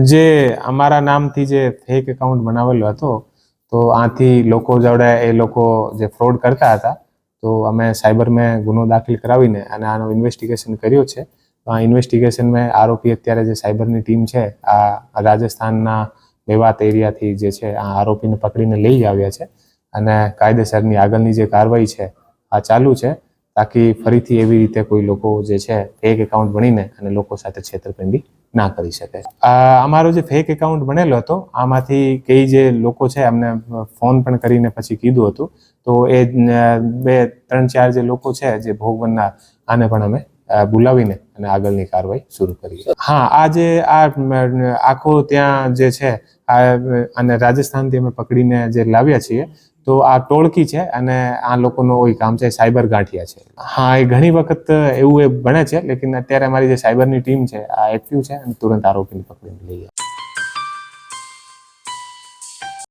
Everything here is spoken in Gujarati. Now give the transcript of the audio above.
જે અમારા નામથી જે ફેક એકાઉન્ટ બનાવેલો હતો, તો આથી લોકો જોડે એ લોકો જે ફ્રોડ કરતા હતા, તો અમે સાયબરમાં ગુનો દાખલ કરાવીને અને આનો ઇન્વેસ્ટિગેશન કર્યો છે. તો આ ઇન્વેસ્ટિગેશનમાં આરોપી અત્યારે જે સાયબરની ટીમ છે, આ રાજસ્થાનના મેવાત એરિયાથી જે છે, આ આરોપીને પકડીને લઈ આવ્યા છે અને કાયદેસરની આગળની જે કાર્યવાહી છે, આ ચાલુ છે, તાકી ફરીથી એવી રીતે કોઈ લોકો જે છે એક એકાઉન્ટ બનીને અને લોકો સાથે છેતરપિંડી ના કરી શકે. અમારો જે ફેક એકાઉન્ટ બનેલો હતો, આમાંથી કઈ જે લોકો છે એમને ફોન પણ કરીને પછી કીધું હતું. તો એ બે, ત્રણ, ચાર જે લોકો છે જે ભોગ બનનાર, આને પણ અમે બોલાવીને અને આગળની કાર્યવાહી શરૂ કરી. હા, આ જે, આ આખો ત્યાં જે છે આ અને રાજસ્થાનથી અમે પકડીને જે લાવ્યા છીએ, તો આ ટોળકી છે અને આ લોકોનો એ કામ છે સાયબર ગાંઠિયા છે. હા, એ ઘણી વખત એવું એ બને છે, લેકિન અત્યારે અમારી જે સાયબરની ટીમ છે, આ એક્ટિવ છે અને તુરંત આરોપીને પકડીને લઈ જાય